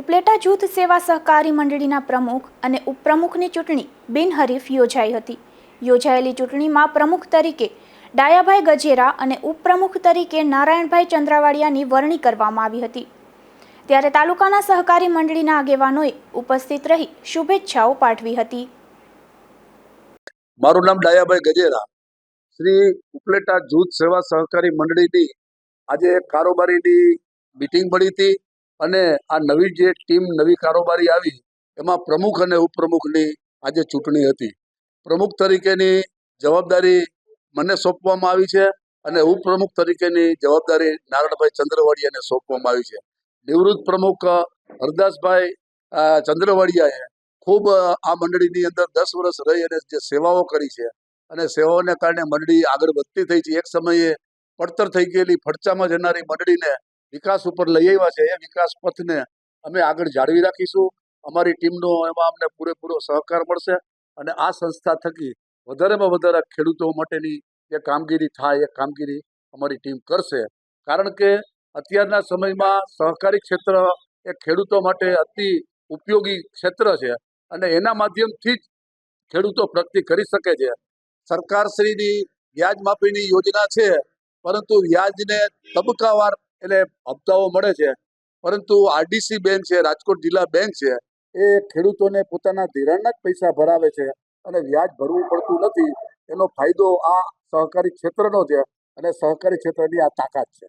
ઉપલેટા જૂથ સેવા સહકારી મંડળીના પ્રમુખ અને ઉપપ્રમુખની ચૂંટણી બિનહરીફ યોજાઈ હતી. યોજાયેલી ચૂંટણીમાં પ્રમુખ તરીકે ડાયાભાઈ ગજેરા અને ઉપપ્રમુખ તરીકે નારાયણભાઈ ચંદ્રાવાડિયાની વરણી કરવામાં આવી હતી. ત્યારે તાલુકાના સહકારી મંડળીના આગેવાનોએ ઉપસ્થિત રહી શુભેચ્છાઓ પાઠવી હતી. મારું નામ ડાયાભાઈ ગજેરા. શ્રી ઉપલેટા જૂથ સેવા સહકારી મંડળીની આજે કારોબારીની મિટિંગ મળી હતી. અને આ નવી જે ટીમ, નવી કારોબારી આવી, એમાં પ્રમુખ અને ઉપપ્રમુખની આજે ચૂંટણી હતી. પ્રમુખ તરીકેની જવાબદારી મને સોંપવામાં આવી છે અને ઉપપ્રમુખ તરીકેની જવાબદારી નારણભાઈ ચંદ્રવાડિયાને સોંપવામાં આવી છે. નિવૃત્ત પ્રમુખ હરદાસભાઈ ચંદ્રવાડિયાએ ખૂબ આ મંડળીની અંદર દસ વર્ષ રહી અને જે સેવાઓ કરી છે અને સેવાઓને કારણે મંડળી આગળ વધતી થઈ છે. એક સમયે પડતર થઈ ગયેલી ફડચામાં જનારી મંડળીને વિકાસ ઉપર લઈ આવ્યા છે. એ વિકાસ પથને અમે આગળ જાળવી રાખીશું. અમારી ટીમનો એમાં અમને પૂરેપૂરો સહકાર મળશે અને આ સંસ્થા થકી વધારેમાં વધારે ખેડૂતો માટેની જે કામગીરી થાય, એ કામગીરી અમારી ટીમ કરશે. કારણ કે અત્યારના સમયમાં સહકારી ક્ષેત્ર એ ખેડૂતો માટે અતિ ઉપયોગી ક્ષેત્ર છે અને એના માધ્યમથી જ ખેડૂતો પ્રગતિ કરી શકે છે. સરકારશ્રીની વ્યાજ માફીની યોજના છે, પરંતુ વ્યાજને તબક્કાવાર એટલે હપ્તાઓ મળે છે. પરંતુ આરડીસી બેંક છે, રાજકોટ જિલ્લા બેંક છે, એ ખેડૂતોને પોતાના ધિરાણના જ પૈસા ભરાવે છે અને વ્યાજ ભરવું પડતું નથી. એનો ફાયદો આ સહકારી ક્ષેત્રનો છે અને સહકારી ક્ષેત્રની આ તાકાત છે.